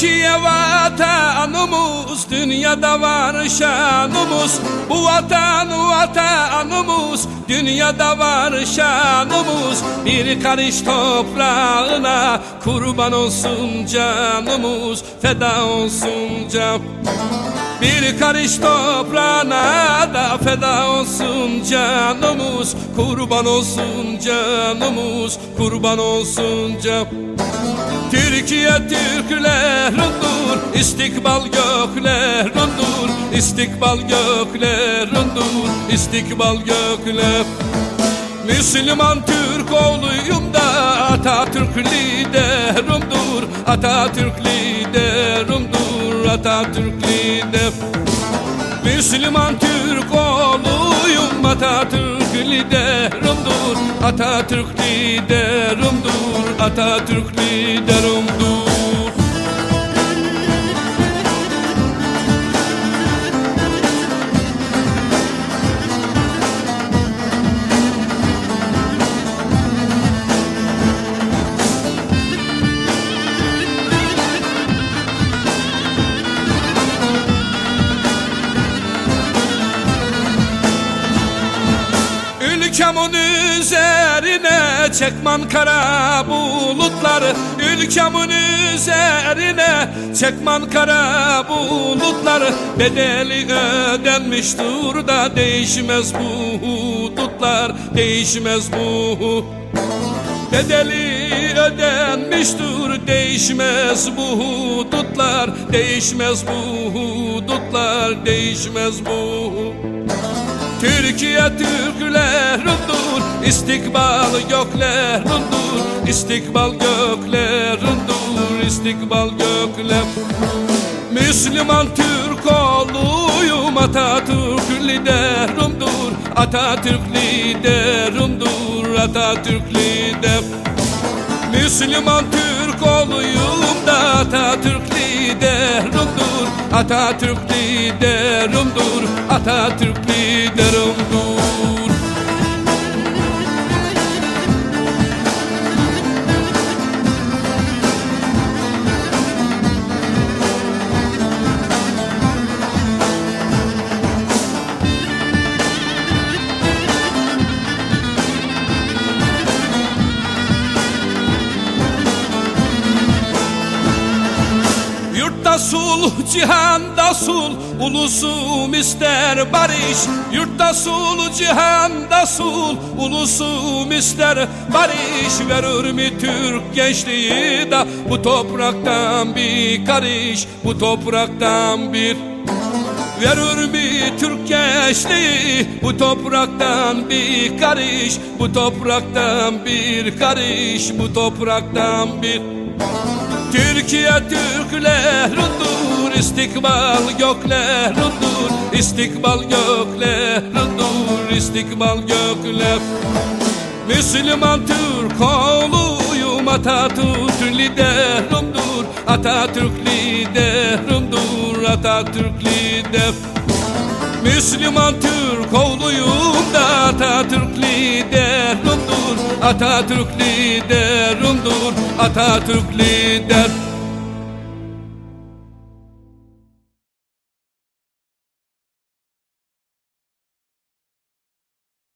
Türkiye vatanımız Dünyada var şanımız. Bu vatan vatanımız Dünyada var şanımız. Bir karış toprağına Kurban olsun canımız Feda olsun canımız bir karış toprağına da feda olsun canımız Kurban olsun canımız Kurban olsun can. Türkiye Türklerindur istikbal göklerindur istikbal göklerindur istikbal gökler Müslüman Türk oğluyum da Atatürk liderimdur Atatürk liderimdur Atatürk lider Müslüman Türk oğluyum Atatürk liderimdur Atatürk liderimdur Atatürk liderimdur Ülkemin üzerine çekman kara bulutları. Ülkemin üzerine çekman kara bulutları. Bedeli ödenmiştir da değişmez bu hudutlar Değişmez bu Bedeli ödenmiştir değişmez bu hudutlar Değişmez bu hudutlar değişmez bu Türkiye Türklerindur istikbal göklerindur istikbal göklerindur istikbal gökler. Müslüman Türk oğluyum Atatürk liderimdur Atatürk liderimdur Atatürk lider. Müslüman Türk oğluyum da Atatürk liderimdur Atatürk liderimdur Atatürk liderimdur Yurtta cihanda sulh, ulusum ister barış. Yurtta sulh, cihanda sulh, ulusum ister barış. Verir mi Türk gençliği da bu topraktan bir karış? Bu topraktan bir Verir mi Türk gençliği bu topraktan bir karış? Bu topraktan bir karış bu topraktan bir Türkiye Türklerindur istikbal göklerindur istikbal göklerindur istikbal gökler. Müslüman Türk oğluyum Atatürk liderimdur Atatürk liderimdur Atatürk lider. Müslüman Türk oğluyum da Atatürk liderimdur Atatürk liderimdur Atatürk lider